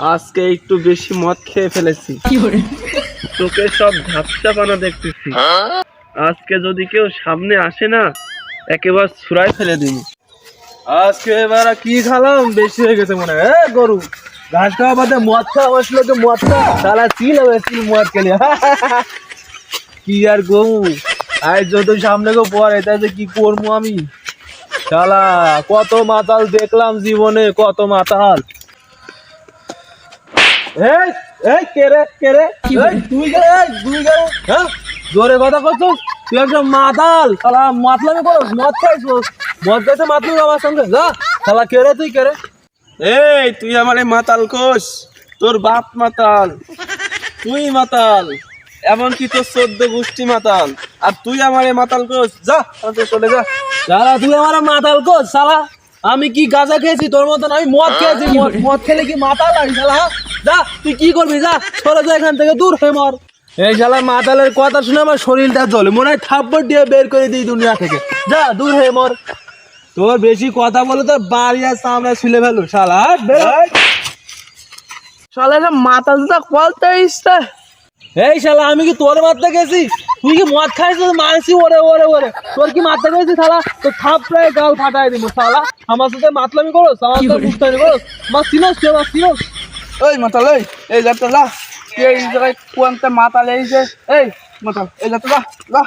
আজকে একটু বেশি মদ খেয়ে ফেলেছি। তোকে সব ঝাপসা পানা দেখতেছি। আজকে যদি কেউ সামনে আসে না একেবারে ছুরাই ফেলে দিবি। আজকে এবার কি খালাম? বেশি হয়ে গেছে মনে হয়। গরু। ঘাস খাওয়া বাদে মদ খাওয়া বসল তো মদ খাওয়া সারা চিল হবে চিল মদ খেলে। কি আর গরু আজ যত সামনে গো পর এটা যে কি করব আমি? শালা কত মাতাল দেখলাম জীবনে কত মাতাল। এই এই কে রে কে রে? এই, তুই? এই, তুই কে হ্যাঁ? জোরে কথা করছিস তুই একটা মাতাল। শালা মাতলামি করো মদ খাইছো মদ খাইছে মাতলামি আমার সঙ্গে যা। শালা কে রে তুই কে রে? এই তুই আমারে মাতাল কোষ তোর বাপ মাতাল। তুই মাতাল। এমনকি তোর চোদ্দ গোষ্ঠী মাতাল। আর তুই আমারে মাতাল কোষ যা চলে যা। শালা তুই আমার মাতাল কোষ শালা। আমি কি গাঁজা খেয়েছি? তোর মতন আমি মদ খেয়েছি। মদ- খেলে কি মাতাল লাগি শালা? যা তুই কি করবি? যা সরে যা এখান থেকে দূর হয়ে মর। এই শালা মাতালের কথা শুনে আমার শরীরটা জ্বলে। মনে হয় থাপ্পড় দিয়ে বের করে দিই দুনিয়া থেকে। যা দূর হয়ে মর। তোর বেশি কথা বলে তোর বাড়ি আর সামনে ছিলে ফেলো শালা। শালা মাথা জুতা কলতে ইস্তা এই শালা আমি কি তোর মারতে গেছি? তুই কি মদ খাইছিস তো মারছি ওরে ওরে ওরে। তোর কি মারতে গেছি শালা? তো থাপ প্রায় গাল ফাটাই দিব শালা। আমার সাথে মাতলামি করো আমার সাথে করো মা সিনোস তুই আমার ওই মাতাল ওই এই যাত্রা যা। এই জায়গায় কোয়ান্তে মাতাল এই যে, এই, মাতাল, এই যাত্রা যা যা।